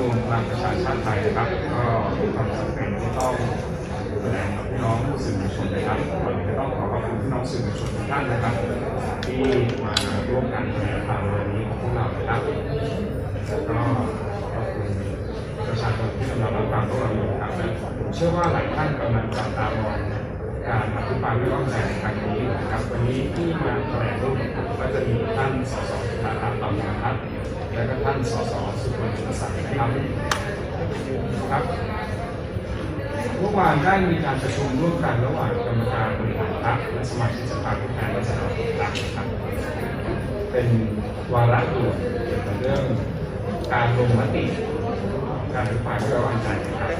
รวมพลังประชาชาติไทยนะครับ ก็มีความจำเป็นที่ต้องแถลงกับพี่น้องสื่อมวลชนนะครับก่อนอื่นก็ต้องขอขอบคุณพี่น้องสื่อมวลชนทุกท่านนะครับ ที่มาร่วมกันแถลงข่าววันนี้ของพวกเรานะครับแล้วก็ขอบคุณประชาชนที่กำลังรับฟังพวกเราอยู่ครับผมเชื่อว่าหลายท่านกำลังจับตามอง การอภิปรายไม่ไว้วางใจในครั้งนี้นะครับวันนี้ที่มาแถลงร่วมกับก็จะมีท่านสสธาราตำนะครับและก็ท่านสสสุพลสุศักดิ์นะครับครับเมื่อวานได้มีการประชุมร่วมกันระหว่างกรรมการบริหารพรรคและสมาชิกสภาผู้แทนราษฎรคนะครับเป็นวาระด่วนเกี่ยวกับเรื่องการลงมติการอภิปรายไม่ไว้วางใจนะครับ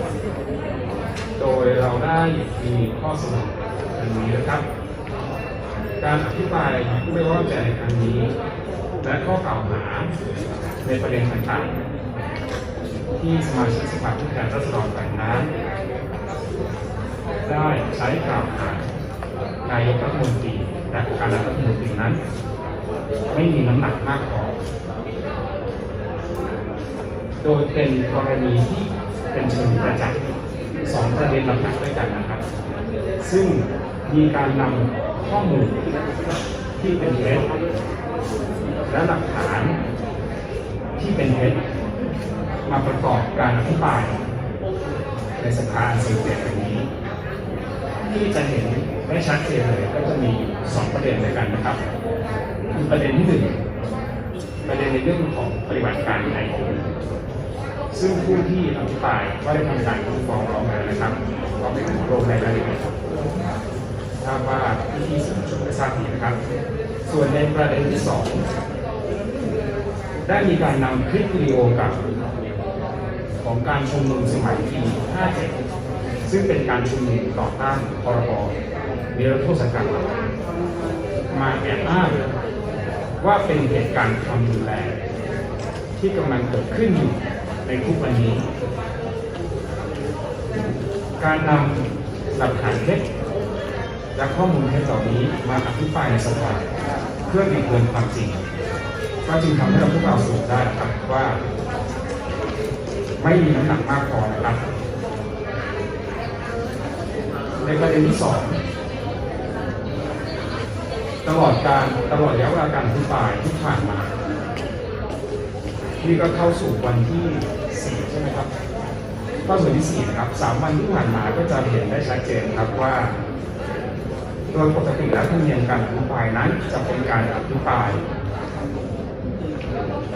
โดยเราได้มีข้อสรุป ดังนี้นะครับ การอภิปรายผู้ไม่ว้วาใจในครั้งนี้ และข้อกล่าวหาในประเด็นต่างๆ ที่สมาชิกสภาผู้แทนราษฎรฝ่ายนั้นได้ใช้กล่าวหานายกรัฐมนตรีและคณะรัฐมนตรีนั้น ไม่มีน้ำหนักมากพอโดยเป็นกรณีที่เป็นเชิงประจักษ์สองประเด็นหลักๆด้วยกันนะครับ ซึ่ง มีการนำข้อมูลที่เป็นเท็จและหลักฐานที่เป็นเท็จมาประกอบการอภิปรายในสภาอันทรงเกียรติแห่งนี้ ที่จะเห็นได้ชัดเจนเลยก็จะมีสองประเด็นด้วยกันนะครับคือประเด็นที่หนึ่งประเด็นในเรื่องของปฏิบัติการในไทยซึ่งผู้ที่อภิปรายก็ได้ทำการฟ้องร้องแล้วนะครับก็ไม่ขอลงในรายละเอียดทราบว่าพี่ที่สื่อมวลชนได้ ทราบดีนะครับ ส่วนในประเด็นที่สองได้มีการนำคลิปวิดีโอกับของการชุมนุมสมัยปี57 ซึ่งเป็นการชุมนุมต่อต้านพรบนิรโทษกรรมมาแอบอ้างว่าเป็นเหตุการณ์ความรุนแรงที่กำลังเกิดขึ้นอยู่ในทุกวันนี้ การนำหลักฐานเท็จ และข้อมูลเท็จเหล่านี้มาอภิปรายในสภาเพื่อบิดเบือนความจริง ก็จึงทำให้เราพวกเราสรุปได้ครับว่า ไม่มีน้ำหนักมากพอนะครับ ในประเด็นที่สองตลอดการตลอดระยะเวลาการอภิปรายที่ผ่านมานี่ก็เข้าสู่วันที่สี่ใช่ไหมครับเข้าสู่ที่สี่นะครับสามวันที่ผ่านมาก็จะเห็นได้ชัดเจนครับว่า โดยปกติแล้วธรรมเนียมการอภิปรายนั้นจะเป็นการอภิปราย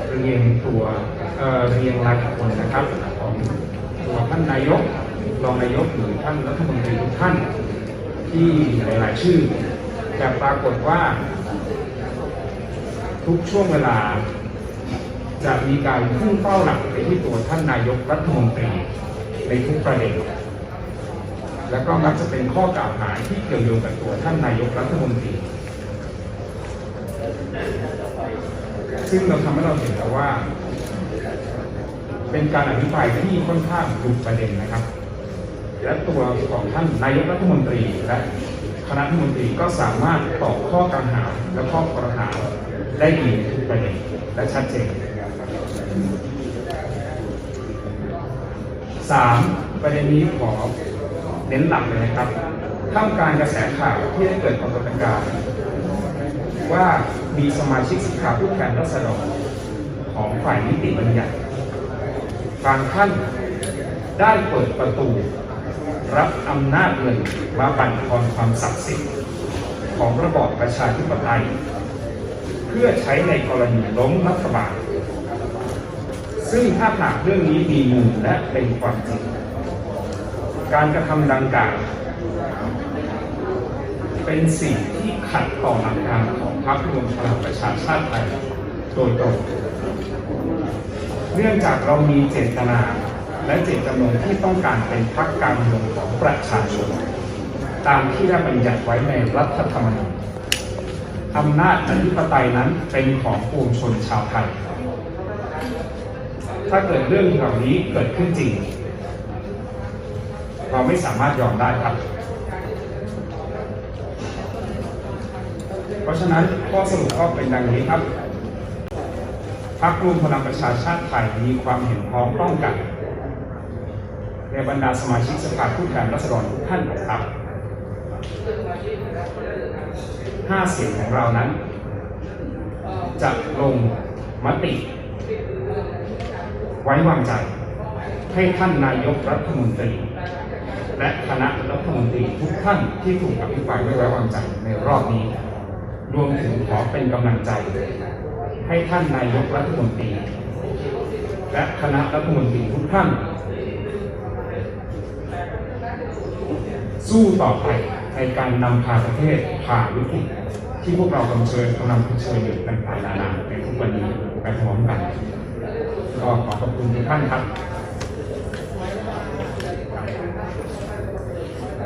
เรียงตัวเเรียงรายบุคคลนะครับของตัวท่านนายกรองนายกหรือท่านรัฐมนตรีทุกท่านที่หลาย ๆ ชื่อแต่ปรากฏว่า ทุกช่วงเวลาจะมีการพุ่งเป้าหลักไปที่ตัวท่านนายกรัฐมนตรีในทุกประเด็น แล้วก็มักจะเป็นข้อกล่าวหาที่เกี่ยวโยงกับตัวท่านนายกรัฐมนตรี ซึ่งเราทำให้เราเห็นแล้วว่า เป็นการอภิปรายที่ค่อนข้างดุประเด็นนะครับ และตัวของท่านนายกรัฐมนตรีและคณะรัฐมนตรีก็สามารถตอบข้อกล่าวหาและข้อกล่าวหาได้ดีทุกประเด็นและชัดเจนสามประเด็นนี้ขอ เน้นหลักเลยนะครับท่ามกลางกระแสข่าวที่ได้เกิดปรากฏการว่ามีสมาชิกสภาผู้แทนราษฎรของฝ่ายนิติบัญญัติบางท่านได้เปิดประตู รับอำนาจเงินมาบั่นทอนความศักดิ์สิทธิ์ของระบอบประชาธิปไตย เพื่อใช้ในกรณีล้มรัฐบาล ซึ่งถ้าหากเรื่องนี้มีมูลและเป็นความจริง การกระทำดังกล่าวเป็นสิ่งที่ขัดต่อหลักการของพรรครวมพลังประชาชาติไทยโดยตรง เนื่องจากเรามีเจตนาและเจตจำนงที่ต้องการเป็นพรรคการเมืองของประชาชน ตามที่ได้บัญญัติไว้ในรัฐธรรมนูญอำนาจอธิปไตยนั้นเป็นของปวงชนชาวไทย ถ้าเกิดเรื่องเหล่านี้เกิดขึ้นจริง เราไม่สามารถยอมได้ครับ เพราะฉะนั้นข้อสรุปก็เป็นดังนี้ครับพรรครวมพลังประชาชาติไทยมีความเห็นพ้องต้องกัน ในบรรดาสมาชิกสภาผู้แทนราษฎรทุกท่านของพรรคห้าเสียงของเรานั้น จะลงมติ ไว้วางใจ ให้ท่านนายกรัฐมนตรี และคณะรัฐมนตรีทุกท่านที่ถูกอภิปรายไม่ไว้วางใจในรอบนี้ รวมถึงขอเป็นกำลังใจ ให้ท่านนายกรัฐมนตรี และคณะรัฐมนตรีทุกท่าน สู้ต่อไปในการนำพาประเทศผ่านวิกฤตที่พวกเรากำลังเชิญกำลังเผชิญอยู่ต่างๆนานาในทุกวันนี้ไปพร้อมกัน ก็ขอขอบคุณทุกท่านครับ